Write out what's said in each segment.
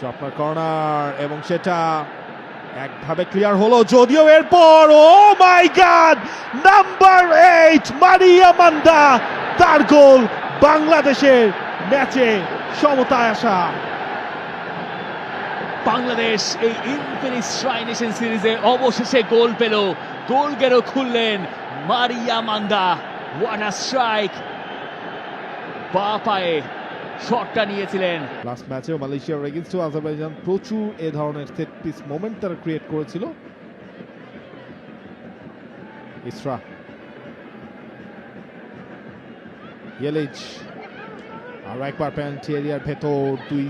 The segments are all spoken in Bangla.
স্বপ্নার কর্নার এবং সেটা একভাবে ক্লিয়ার হলো, যদিও এরপর ও my god number eight Maria Manda, তার গোল বাংলাদেশের ম্যাচে সমতায় আসা। বাংলাদেশ এই ইনফিনিক্স ট্রাই নেশন সিরিজে অবশেষে গোল পেল। গোল গেরো খুললেন Maria Manda. What a strike বা পায়ে শটটা নিয়েছিলেন। লাস্ট ম্যাচেও মালয়েশিয়ার এগেনস্টও আজারবাইজান প্রচুর এ ধরনের সেট পিস মোমেন্ট তারা ক্রিয়েট করেছিল। ইসরা। ইয়েলিচ আর একবার পেনাল্টি এরিয়ার ভেতর দুই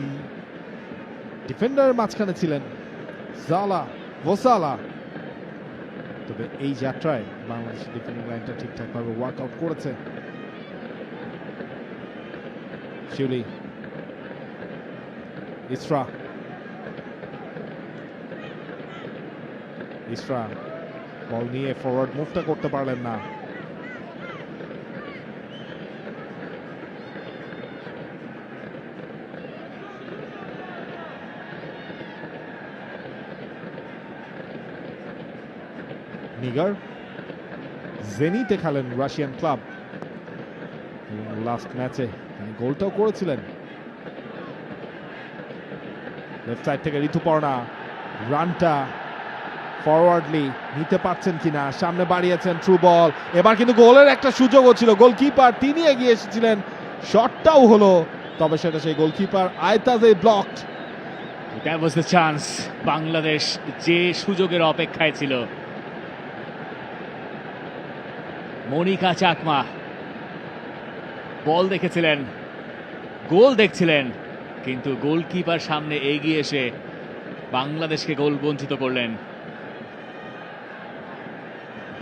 ডিফেন্ডার মাঝখানে ছিলেন জালা, ভোসালা। তবে এই যাত্রায় বাংলাদেশের ডিফেন্ডিং লাইনটা ঠিকঠাকভাবে ওয়ার্কআউট করেছে। শিউলি ইসরা ইসরা বল নিয়ে ফরওয়ার্ড মুভটা করতে পারলেন না। নিগার জেনিতে খেলেন রাশিয়ান ক্লাব লাস্ট ম্যাচে গোলটাও করেছিলেন। লেফট সাইড থেকে ঋতুপর্ণা রানটা ফরওয়ার্ডলি নিতে পারছেন কিনা, সামনে বাড়িয়েছেন থ্রু বল এবার কিন্তু গোলের একটা সুযোগও ছিল গোলকিপার তিনি এগিয়ে এসেছিলেন শটটাও হলো, তবে সেটা সেই goalkeeper আয়তাজে blocked that was the chance Bangladesh যে সুযোগের অপেক্ষায় ছিল। মনিকা চাকমা বল দেখেছিলেন। গোল দেখছিলেন, কিন্তু গোলকিপার সামনে এগিয়ে এসে বাংলাদেশকে গোল বঞ্চিত করলেন।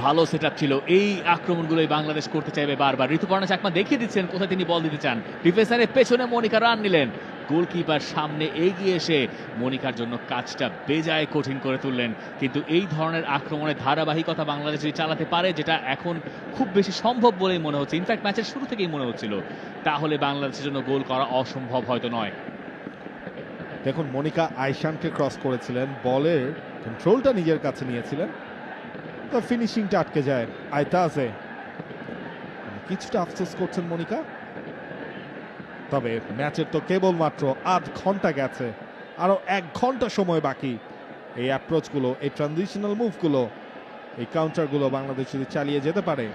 ভালো সেট ছিল। এই আক্রমণগুলোই বাংলাদেশ করতে চাইবে বারবার। ঋতুপর্ণা চাকমা দেখিয়ে দিচ্ছেন, কোথায় তিনি বল দিতে চান? ডিফেন্সারের পেছনে মনিকা রান নিলেন। গোলকিপার সামনে এগিয়ে এসে মনিকার জন্য কাজটা বেজায় কঠিন করে তুললেন। কিন্তু এই ধরনের আক্রমণের ধারাবাহিকতা বাংলাদেশ চালাতে পারে, যেটা এখন খুব বেশি সম্ভব বলেই মনে হচ্ছে, ইনফ্যাক্ট ম্যাচের শুরু থেকেই মনে হচ্ছিল, তাহলে বাংলাদেশের জন্য গোল করা অসম্ভব হয়তো নয়। দেখুন, মনিকা আইশানকে ক্রস করেছিলেন বলের কন্ট্রোলটা নিজের কাছে নিয়েছিলেন ফিনিশিংটা আটকে যায় আয়তাজে কিছুটা আফসোস করছেন মনিকা। তবে ম্যাচের তো কেবলমাত্র আধ ঘণ্টা গেছে আরও এক ঘণ্টা সময় বাকি। এই অ্যাপ্রোচগুলো এই ট্রানজিশনাল মুভগুলো এই কাউন্টারগুলো বাংলাদেশ যদি চালিয়ে যেতে পারে।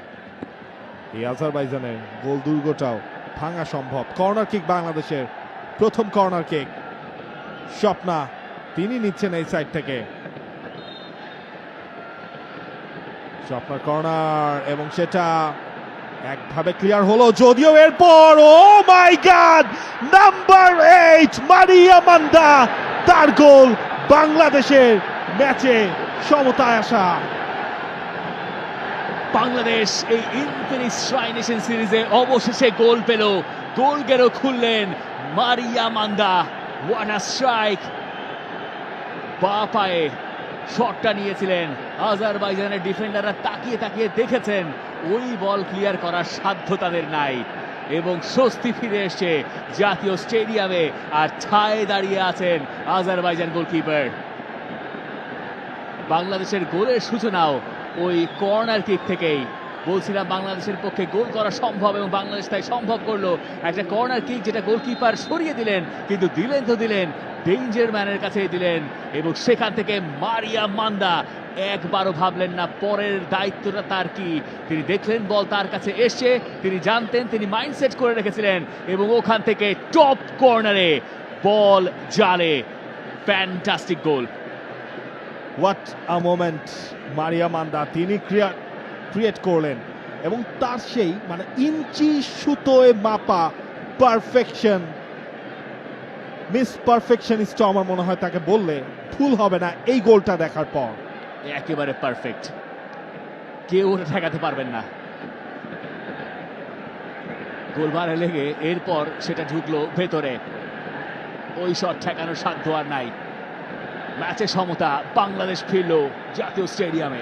এই আজারবাইজানের গোল দুর্গটাও ভাঙা সম্ভব। কর্নার কিক বাংলাদেশের প্রথম কর্নার কিক স্বপ্না, তিনি নিচ্ছেন এই সাইড থেকে। স্বপ্নার কর্নার এবং সেটা একভাবে ক্লিয়ার হলো, যদিও এরপর ও my god number eight Maria Manda, তার গোল বাংলাদেশের ম্যাচে সমতায় আসা। বাংলাদেশ এই ইনফিনিক্স ট্রাই নেশন সিরিজে অবশেষে গোল পেল। গোল গেরো খুললেন Maria Manda. What a strike বা পায়ে শটটা নিয়েছিলেন। আজারবাইজানের ডিফেন্ডাররা তাকিয়ে তাকিয়ে দেখেছেন। ওই বল ক্লিয়ার করার সাধ্য তাদের নাই। এবং স্বস্তি ফিরে এসছে জাতীয় স্টেডিয়ামে আর ছায় দাঁড়িয়ে আছেন আজারবাইজান গোলকিপার। বাংলাদেশের গোলের সূচনাও ওই কর্নার কিক থেকেই। বলছিলাম বাংলাদেশের পক্ষে গোল করা সম্ভব এবং বাংলাদেশ তাই সম্ভব করল। একটা কর্নার কিক যেটা গোলকিপার সরিয়ে দিলেন, কিন্তু দিলেন তো দিলেন ডেঞ্জার ম্যানের কাছে দিলেন এবং সেখান থেকে মারিয়া মান্দা। একবারও ভাবলেন না পরের দায়িত্বটা তার কি। তিনি দেখলেন বল তার কাছে এসছে, তিনি জানতেন, তিনি মাইন্ডসেট করে রেখেছিলেন এবং ওখান থেকে টপ কর্নারে বল জালে। Fantastic goal what a moment Maria Manda. তিনি ক্রিয়েট করলেন এবং তার সেই মানে ইঞ্চি সুতোয় মাপা পারফেকশন মিস পারফেকশনিস্ট আমার মনে হয় তাকে বললে ভুল হবে না এই গোলটা দেখার পর। একেবারে পারফেক্ট কেউ ঠেকাতে পারবেন না। গোলবারে লেগে এরপর সেটা ঢুকলো ভেতরে। ওই শট ঠেকানোর সাধ্য আর নাই। ম্যাচে সমতা, বাংলাদেশ ফিরল জাতীয় স্টেডিয়ামে।